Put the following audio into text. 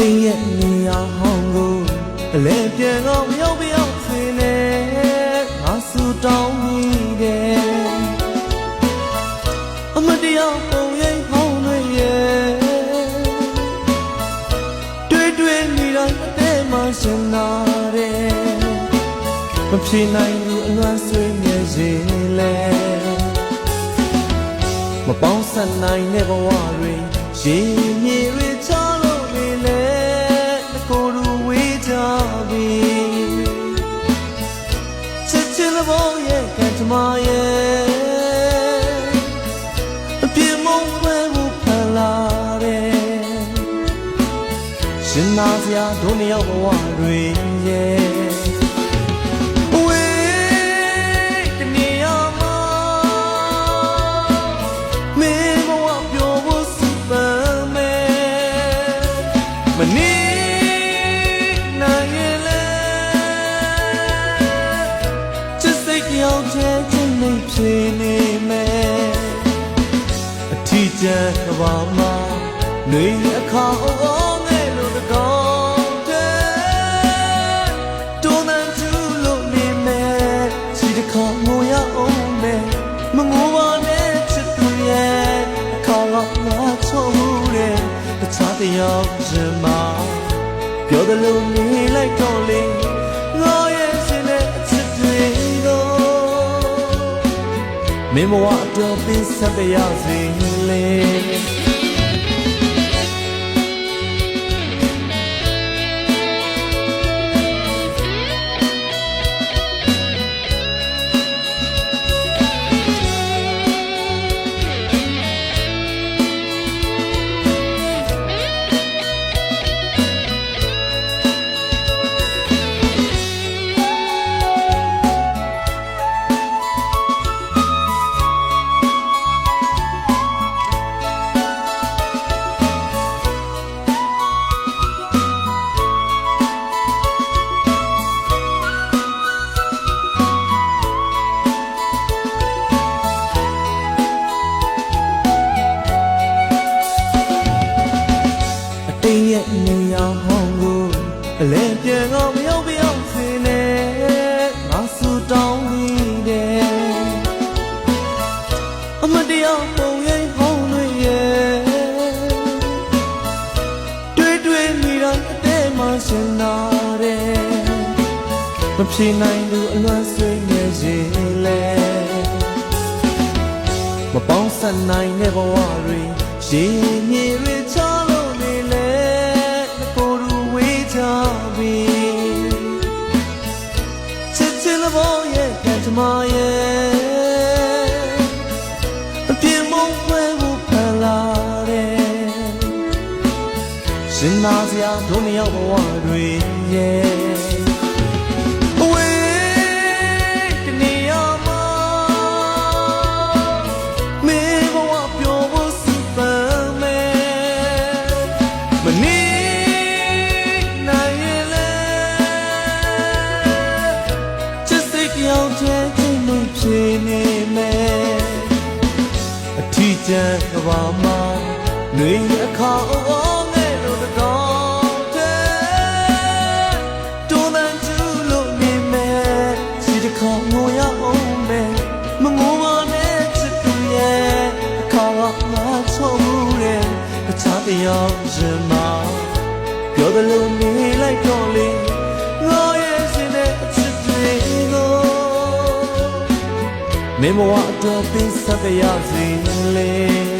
တင်းရဲ့နေရာဟောင်းကိုအလဲပြန်တော့မရောက်ပြောင်းစေနဲ့ငါဆူတောင်းမိတယ်အမတရားပုံရိပ်ဟောင်းတွေရဲ့တွေ့တွေ့မိတိုင်းအသေးမှရှင်လာတယ်မဖြေနိုင်ဘူးအလွမ်းဆွေးမြဲစေလဲမပေါင်းဆက်နိုင်တဲ့ဘဝတွေရေမြေတွေချော ပြီချစ်ချင်တဲ့ဘောရဲ့ကံကြမ္မာရဲ့အပြင်းမုန်းခွဲမှုဖန်လာတယ်ရှင်နာစရာဒုနှစ်ယောက်ဘဝတွေရဲ့ ကျန်ကဘာမှာနှွေအခါအောငဲ့လို့တကောင်းတဲ့တွန်းတဲ့သူလို့နေမယ်ချီတခါငိုရအောင်မယ်မငိုပါနဲ့ချစ်သူရဲ့အခါကငါချုံမှုတဲ့တခြားတယောက်ရှင်မပြောတယ်လို့နေလိုက်တော့လေငါရဲ့ရှင်တဲ့အချစ်တွေကိုမင်းဘဝအတွက်ပင်ဆက်ပြရစီ တိတ်ရဲ့နေရာဟောင်းကိုအလဲပြန်အောင်မရောက်ပြောင်းစေနဲ့ငါဆူတောင်းနေတယ်အမတရားပုံရိပ်ဟောင်းတွေရဲ့တွေ့တွေ့မိတိုင်းအသေးမှရှင်နာတယ်မဖြေနိုင်ဘူးအလွမ်းဆွေးနေစေလဲမပေါင်းဆက်နိုင်တဲ့ဘဝတွေရေမြေတွေ ရှင်နာစရာဒုနှစ်ယောက်ဘဝတွေရဲ့ Away တနေရာမှာမင်းဘဝပျော်ဖို့စပန်မယ်မနေနိုင်ရဲ့လဲချစ်စိတ်ကြောင်ချဲချင်းလို့ဖြေနေမယ်အထီးကျန်ကဘာမှာຫນွေအခါအော တခြားတယောက်ရင်မပြောတယ်လို့နေလိုက်တော့လေငါရဲ့ရှင်တဲ့အချစ်တွေကိုမင်းဘဝအတွက်ပင်ဆက်ပြရစီလေ